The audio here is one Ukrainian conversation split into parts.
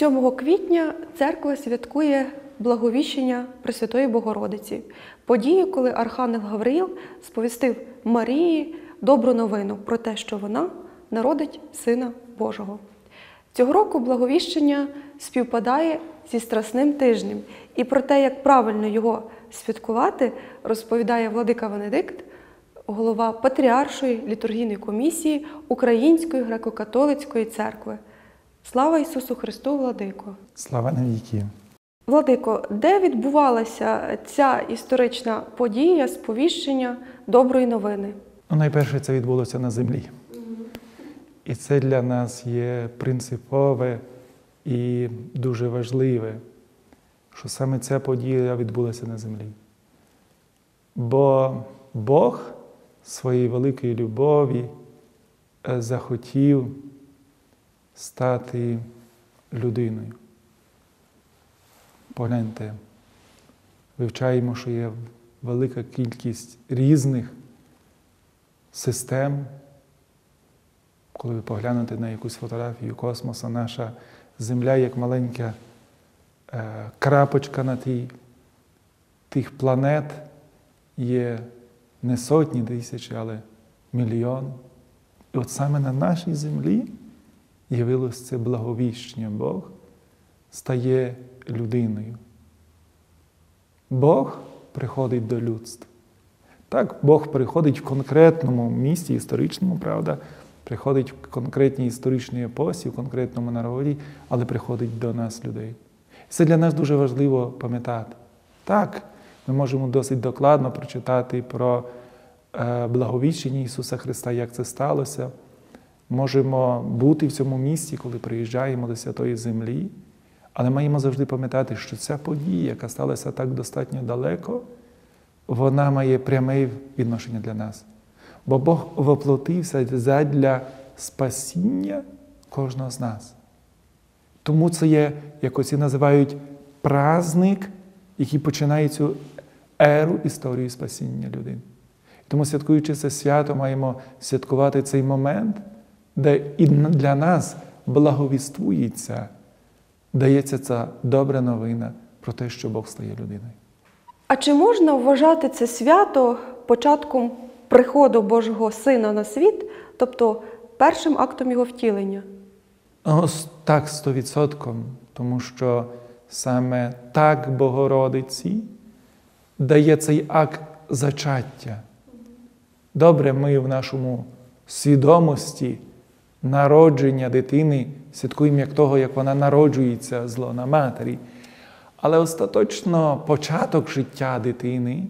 7 квітня церква святкує благовіщення Пресвятої Богородиці, подію, коли Архангел Гавриїл сповістив Марії добру новину про те, що вона народить Сина Божого. Цього року благовіщення співпадає зі Страсним тижнем, і про те, як правильно його святкувати, розповідає владика Венедикт, голова Патріаршої літургійної комісії Української греко-католицької церкви. Слава Ісусу Христу, Владико! Слава навіки! Владико, де відбувалася ця історична подія сповіщення доброї новини? Ну, найперше це відбулося на землі. І це для нас є принципове і дуже важливе, що саме ця подія відбулася на землі. Бо Бог своєї великої любові е, захотів стати людиною. Погляньте, вивчаємо, що є велика кількість різних систем. Коли ви поглянете на якусь фотографію космоса, наша Земля як маленька е, крапочка на тій, тих планет є не сотні тисяч, але мільйон. І от саме на нашій землі явилось це благовіщення. Бог стає людиною. Бог приходить до людства. Так, Бог приходить в конкретному місці, історичному, правда, приходить в конкретній історичній епосі, в конкретному народі, але приходить до нас людей. Це для нас дуже важливо пам'ятати. Так, ми можемо досить докладно прочитати про е, благовіщення Ісуса Христа, як це сталося. Можемо бути в цьому місці, коли приїжджаємо до Святої Землі, але маємо завжди пам'ятати, що ця подія, яка сталася так достатньо далеко, вона має пряме відношення для нас. Бо Бог воплотився задля спасіння кожного з нас. Тому це є, як оці називають, праздник, який починає цю еру історії спасіння людини. Тому, святкуючи це свято, маємо святкувати цей момент, де і для нас благовіствується, дається ця добра новина про те, що Бог стає людиною. А чи можна вважати це свято початком приходу Божого Сина на світ, тобто першим актом його втілення? Ну, так, сто відсотком, тому що саме так Богородиці дає цей акт зачаття. Добре, ми в нашому свідомості народження дитини святкуємо як того, як вона народжується з лона матері. Але остаточно початок життя дитини,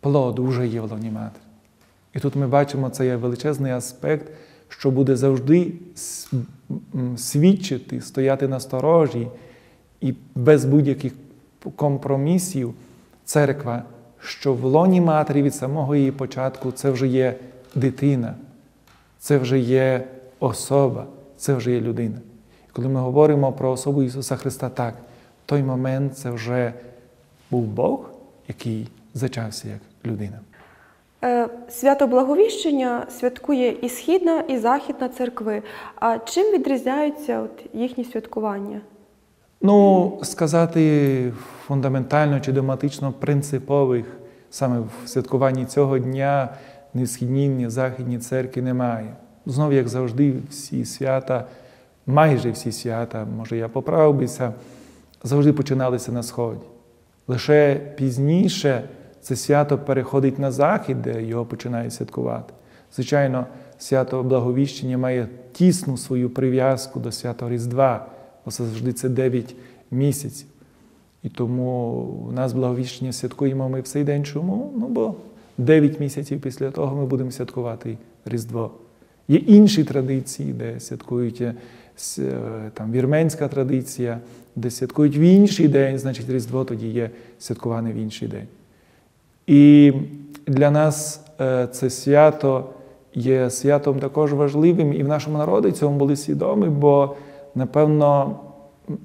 плоду вже є в лоні матері. І тут ми бачимо цей величезний аспект, що буде завжди свідчити, стояти на сторожі і без будь-яких компромісів церква, що в лоні матері від самого її початку це вже є дитина, це вже є особа, це вже є людина. І коли ми говоримо про особу Ісуса Христа так, в той момент це вже був Бог, який зачався як людина. Е, свято Благовіщення святкує і Східна, і Західна церкви. А чим відрізняються от їхні святкування? Ну, сказати фундаментально чи догматично принципових саме в святкуванні цього дня ні східні, ні західні церкви немає. Знову, як завжди, всі свята, майже всі свята, може я поправився, завжди починалися на Сході. Лише пізніше це свято переходить на захід, де його починають святкувати. Звичайно, свято Благовіщення має тісну свою прив'язку до свята Різдва, бо завжди це 9 місяців. І тому у нас благовіщення святкуємо ми в цей день. Чому? Ну, бо 9 місяців після того ми будемо святкувати Різдво. Є інші традиції, де святкують е, там, вірменська традиція, де святкують в інший день, значить Різдво тоді є святкуване в інший день. І для нас е, це свято є святом також важливим, і в нашому народі цьому були свідомі, бо напевно,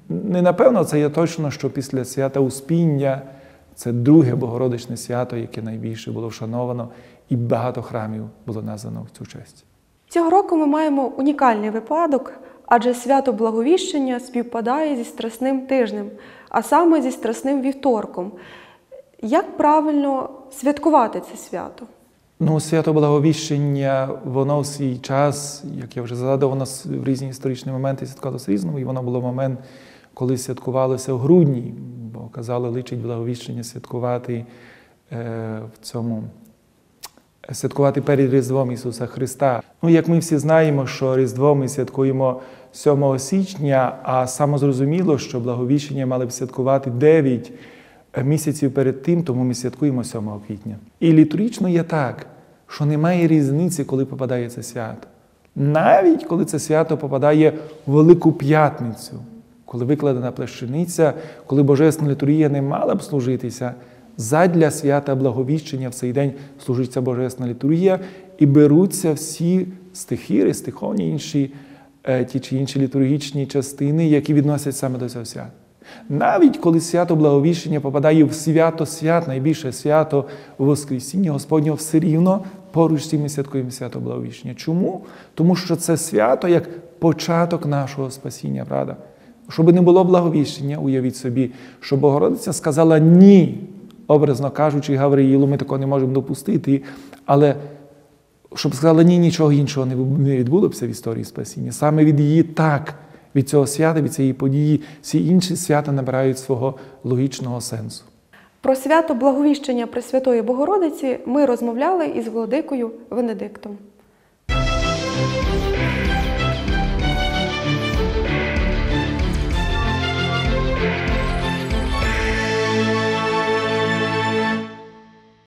не напевно, це є точно, що після свята Успіння це друге Богородичне свято, яке найбільше було вшановано, і багато храмів було названо в цю честь. Цього року ми маємо унікальний випадок, адже свято Благовіщення співпадає зі Страсним тижнем, а саме зі Страсним вівторком. Як правильно святкувати це свято? Ну, свято Благовіщення, воно в свій час, як я вже згадав, воно с- в різні історичні моменти святкувалося різному, і воно було момент, коли святкувалося в грудні, бо казали, личить Благовіщення святкувати е, в цьому. Святкувати перед Різдвом Ісуса Христа. Ну, як ми всі знаємо, що Різдво ми святкуємо 7 січня, а самозрозуміло, що благовіщення мали б святкувати 9 місяців перед тим, тому ми святкуємо 7 квітня. І літургічно є так, що немає різниці, коли попадає це свято. Навіть коли це свято попадає в Велику П'ятницю, коли викладена плещаниця, коли Божественна літургія не мала б служитися, задля свята благовіщення в цей день служиться Божественна літургія і беруться всі стихіри, стихоні, інші, е, ті чи інші літургічні частини, які відносять саме до цього свята. Навіть коли свято Благовіщення попадає в свято свят, найбільше свято Воскресіння Господнього, все рівно поруч з цим святкуємо свято Благовіщення. Чому? Тому що це свято як початок нашого спасіння, правда? Щоб не було благовіщення, уявіть собі, що Богородиця сказала ні, образно кажучи, Гавриїлу, ми такого не можемо допустити, але щоб сказала ні, нічого іншого не відбулося в історії спасіння. Саме від її так, від цього свята, від цієї події, всі інші свята набирають свого логічного сенсу. Про свято Благовіщення Пресвятої Богородиці ми розмовляли із владикою Венедиктом.